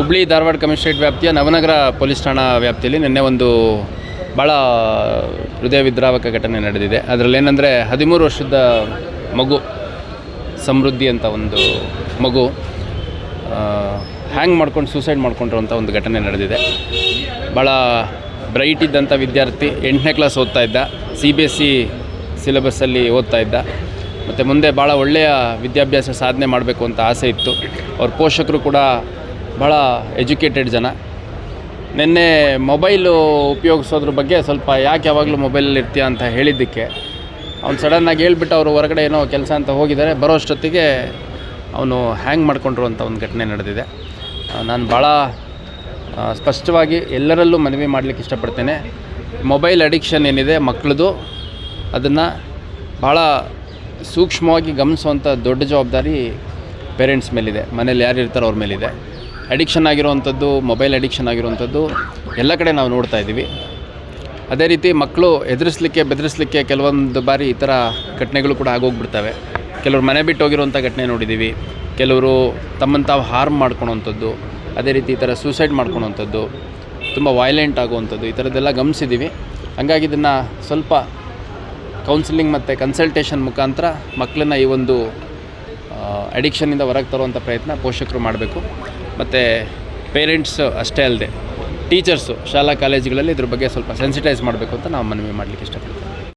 Hubli Dharwad commissionerate ವ್ಯಾಪ್ತಿಯ Navanagar police ಠಾಣಾ ವ್ಯಾಪ್ತಿಯಲ್ಲಿ ನಿನ್ನೆ ಒಂದು ಭಾಳ ಹೃದಯ ವಿದ್ರಾವಕ ಘಟನೆ ನಡೆದಿದೆ. ಅದರಲ್ಲಿ ಏನಂದರೆ ಹದಿಮೂರು ವರ್ಷದ ಮಗು, ಸಮೃದ್ಧಿ ಅಂತ ಒಂದು ಮಗು ಹ್ಯಾಂಗ್ ಮಾಡ್ಕೊಂಡು ಸೂಸೈಡ್ ಮಾಡ್ಕೊಂಡಿರುವಂಥ ಒಂದು ಘಟನೆ ನಡೆದಿದೆ. ಭಾಳ ಬ್ರೈಟ್ ಇದ್ದಂಥ ವಿದ್ಯಾರ್ಥಿ ಎಂಟನೇ ಕ್ಲಾಸ್ ಓದ್ತಾ ಇದ್ದ ಸಿ ಬಿ ಎಸ್ ಸಿ ಸಿಲೆಬಸ್ಸಲ್ಲಿ ಓದ್ತಾ ಇದ್ದ. ಮತ್ತು ಮುಂದೆ ಭಾಳ ಒಳ್ಳೆಯ ವಿದ್ಯಾಭ್ಯಾಸ ಸಾಧನೆ ಮಾಡಬೇಕು ಅಂತ ಆಸೆ ಇತ್ತು. ಅವ್ರ ಪೋಷಕರು ಕೂಡ ಭಾಳ ಎಜುಕೇಟೆಡ್ ಜನ. ನಿನ್ನೆ ಮೊಬೈಲು ಉಪಯೋಗಿಸೋದ್ರ ಬಗ್ಗೆ ಸ್ವಲ್ಪ ಯಾಕೆ ಯಾವಾಗಲೂ ಮೊಬೈಲಲ್ಲಿ ಇರ್ತೀಯ ಅಂತ ಹೇಳಿದ್ದಕ್ಕೆ. ಅವ್ನು ಸಡನ್ನಾಗಿ ಹೇಳ್ಬಿಟ್ಟು ಅವರು ಹೊರಗಡೆ ಏನೋ ಕೆಲಸ ಅಂತ ಹೋಗಿದ್ದಾರೆ. ಬರೋ ಅಷ್ಟೊತ್ತಿಗೆ ಅವನು ಹ್ಯಾಂಗ್ ಮಾಡ್ಕೊಂಡಿರುವಂಥ ಒಂದು ಘಟನೆ ನಡೆದಿದೆ. ನಾನು ಭಾಳ ಸ್ಪಷ್ಟವಾಗಿ ಎಲ್ಲರಲ್ಲೂ ಮನವಿ ಮಾಡಲಿಕ್ಕೆ ಇಷ್ಟಪಡ್ತೇನೆ. ಮೊಬೈಲ್ ಅಡಿಕ್ಷನ್ ಏನಿದೆ ಮಕ್ಕಳದು ಅದನ್ನು ಭಾಳ ಸೂಕ್ಷ್ಮವಾಗಿ ಗಮನಿಸುವಂಥ ದೊಡ್ಡ ಜವಾಬ್ದಾರಿ ಪೇರೆಂಟ್ಸ್ ಮೇಲಿದೆ. ಮನೇಲಿ ಯಾರು ಇರ್ತಾರೋ ಅವ್ರ ಮೇಲಿದೆ. ಅಡಿಕ್ಷನ್ ಆಗಿರುವಂಥದ್ದು ಮೊಬೈಲ್ ಅಡಿಕ್ಷನ್ ಆಗಿರುವಂಥದ್ದು, ಎಲ್ಲ ಕಡೆ ನಾವು ನೋಡ್ತಾ ಇದ್ದೀವಿ. ಅದೇ ರೀತಿ ಮಕ್ಕಳು ಎದುರಿಸಲಿಕ್ಕೆ, ಬೆದರಿಸಲಿಕ್ಕೆ ಕೆಲವೊಂದು ಬಾರಿ ಈ ಥರ ಘಟನೆಗಳು ಕೂಡ ಆಗೋಗ್ಬಿಡ್ತವೆ. ಕೆಲವರು ಮನೆ ಬಿಟ್ಟು ಹೋಗಿರುವಂಥ ಘಟನೆ ನೋಡಿದ್ದೀವಿ. ಕೆಲವರು ತಮ್ಮನ್ನು ತಾವು ಹಾರ್ಮ್ ಮಾಡ್ಕೊಳೋವಂಥದ್ದು ಅದೇ ರೀತಿ ಈ ಥರ ಸೂಸೈಡ್ ಮಾಡ್ಕೊಳೋವಂಥದ್ದು ತುಂಬ ವೈಲೆಂಟ್ ಆಗುವಂಥದ್ದು, ಈ ಥರದ್ದೆಲ್ಲ ಗಮನಿಸಿದ್ದೀವಿ. ಹಂಗಾಗಿ ಇದನ್ನು ಸ್ವಲ್ಪ ಕೌನ್ಸಿಲಿಂಗ್ ಮತ್ತು ಕನ್ಸಲ್ಟೇಷನ್ ಮುಖಾಂತರ ಮಕ್ಕಳನ್ನ ಈ ಒಂದು ಅಡಿಕ್ಷನ್ನಿಂದ ಹೊರಗೆ ತರುವಂಥ ಪ್ರಯತ್ನ ಪೋಷಕರು ಮಾಡಬೇಕು. ಮತ್ತು ಪೇರೆಂಟ್ಸು ಅಷ್ಟೇ ಅಲ್ಲದೆ ಟೀಚರ್ಸು ಶಾಲಾ ಕಾಲೇಜುಗಳಲ್ಲಿ ಇದ್ರ ಬಗ್ಗೆ ಸ್ವಲ್ಪ ಸೆನ್ಸಿಟೈಸ್ ಮಾಡಬೇಕು ಅಂತ ನಾವು ಮನವಿ ಮಾಡಲಿಕ್ಕೆ ಇಷ್ಟಪಡ್ತೀವಿ.